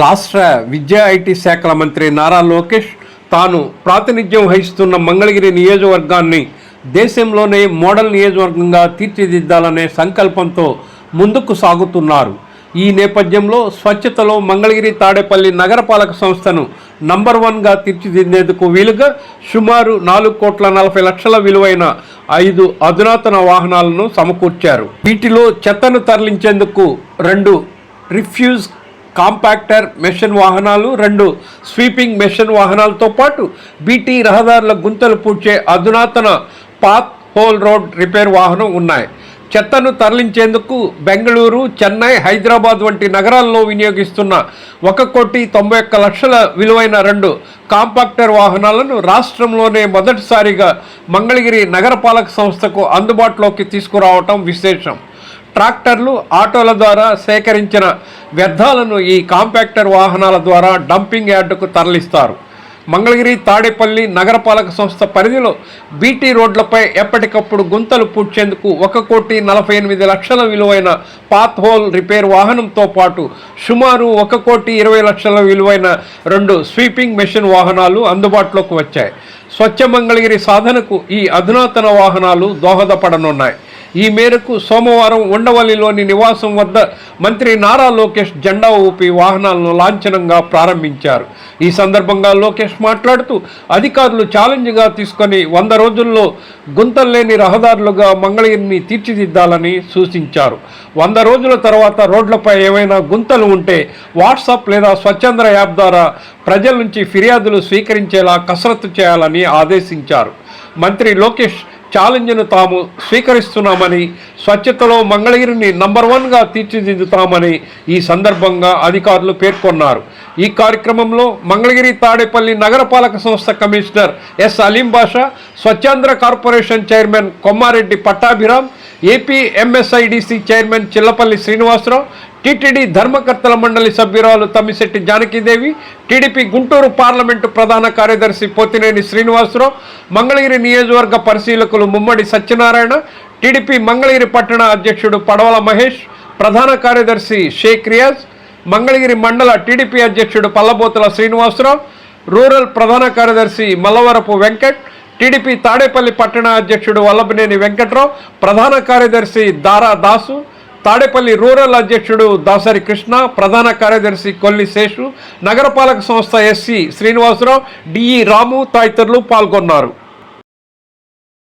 రాష్ట్ర విద్యా ఐటీ శాఖల మంత్రి నారా లోకేష్ తాను ప్రాతినిధ్యం వహిస్తున్న మంగళగిరి నియోజకవర్గాన్ని దేశంలోనే మోడల్ నియోజకవర్గంగా తీర్చిదిద్దాలనే సంకల్పంతో ముందుకు సాగుతున్నారు. ఈ నేపథ్యంలో స్వచ్ఛతలో మంగళగిరి తాడేపల్లి నగరపాలక సంస్థను నంబర్ వన్గా తీర్చిదిద్దేందుకు వీలుగా సుమారు నాలుగు కోట్ల నలభై లక్షల విలువైన ఐదు అధునాతన వాహనాలను సమకూర్చారు. వీటిలో చెత్తను తరలించేందుకు రెండు రిఫ్యూజ్ కాంపాక్టర్ మెషిన్ వాహనాలు రెండు స్వీపింగ్ మెషిన్ వాహనాలతో పాటు బీటీ రహదారుల గుంతలు పూడ్చే అధునాతన పాత్ హోల్ రోడ్ రిపేర్ వాహనం ఉన్నాయి. చెత్తను తరలించేందుకు బెంగళూరు చెన్నై హైదరాబాద్ వంటి నగరాల్లో వినియోగిస్తున్న ఒక కోటి తొంభై ఒక్క లక్షల విలువైన రెండు కాంపాక్టర్ వాహనాలను రాష్ట్రంలోనే మొదటిసారిగా మంగళగిరి నగరపాలక సంస్థకు అందుబాటులోకి తీసుకురావటం విశేషం. ట్రాక్టర్లు ఆటోల ద్వారా సేకరించిన వ్యర్థాలను ఈ కాంపాక్టర్ వాహనాల ద్వారా డంపింగ్ యార్డుకు తరలిస్తారు. మంగళగిరి తాడేపల్లి నగరపాలక సంస్థ పరిధిలో బీటీ రోడ్లపై ఎప్పటికప్పుడు గుంతలు పూడ్చేందుకు ఒక కోటి నలభై ఎనిమిది లక్షల విలువైన పాత్ హోల్ రిపేర్ వాహనంతో పాటు సుమారు ఒక కోటి ఇరవై లక్షల విలువైన రెండు స్వీపింగ్ మెషిన్ వాహనాలు అందుబాటులోకి వచ్చాయి. స్వచ్ఛ మంగళగిరి సాధనకు ఈ అధునాతన వాహనాలు దోహదపడనున్నాయి. ఈ మేరకు సోమవారం ఉండవల్లిలోని నివాసం వద్ద మంత్రి నారా లోకేష్ జెండా ఊపి వాహనాలను లాంఛనంగా ప్రారంభించారు. ఈ సందర్భంగా లోకేష్ మాట్లాడుతూ అధికారులు ఛాలెంజ్గా తీసుకొని వంద రోజుల్లో గుంతలు లేని రహదారులుగా మంగళగిరిని తీర్చిదిద్దాలని సూచించారు. వంద రోజుల తర్వాత రోడ్లపై ఏమైనా గుంతలు ఉంటే వాట్సాప్ లేదా స్వచ్ఛంద యాప్ ద్వారా ప్రజల నుంచి ఫిర్యాదులు స్వీకరించేలా కసరత్తు చేయాలని ఆదేశించారు. మంత్రి లోకేష్ ఛాలెంజ్ను తాము స్వీకరిస్తున్నామని స్వచ్ఛతలో మంగళగిరిని నంబర్ వన్గా తీర్చిదిద్దుతామని ఈ సందర్భంగా అధికారులు పేర్కొన్నారు. ఈ కార్యక్రమంలో మంగళగిరి తాడేపల్లి నగరపాలక సంస్థ commissioner S Aleem Basha Swachhandhra corporation chairman Kommareddy Pattabhiram AP MSIDC chairman Chillapalli Srinivasarao TTD ధర్మకర్తల మండలి సభ్యురాలు తమ్మిశెట్టి జానకీదేవి టీడీపీ గుంటూరు పార్లమెంటు ప్రధాన కార్యదర్శి పోతినేని శ్రీనివాసరావు మంగళగిరి నియోజకవర్గ పరిశీలకులు ముమ్మడి సత్యనారాయణ టీడీపీ మంగళగిరి పట్టణ అధ్యక్షుడు పడవల మహేష్ ప్రధాన కార్యదర్శి షేక్ రియాజ్ మంగళగిరి మండల టీడీపీ అధ్యక్షుడు పల్లబోతుల శ్రీనివాసరావు రూరల్ ప్రధాన కార్యదర్శి మల్లవరపు వెంకట్ టీడీపీ తాడేపల్లి పట్టణ అధ్యక్షుడు వల్లభనేని వెంకట్రావు ప్రధాన కార్యదర్శి దారా దాసు తాడేపల్లి రూరల్ అధ్యక్షుడు దాసరి కృష్ణ ప్రధాన కార్యదర్శి కొల్లి శేషు నగరపాలక సంస్థ ఎస్సీ శ్రీనివాసరావు డిఈ రాము తదితరులు పాల్గొన్నారు.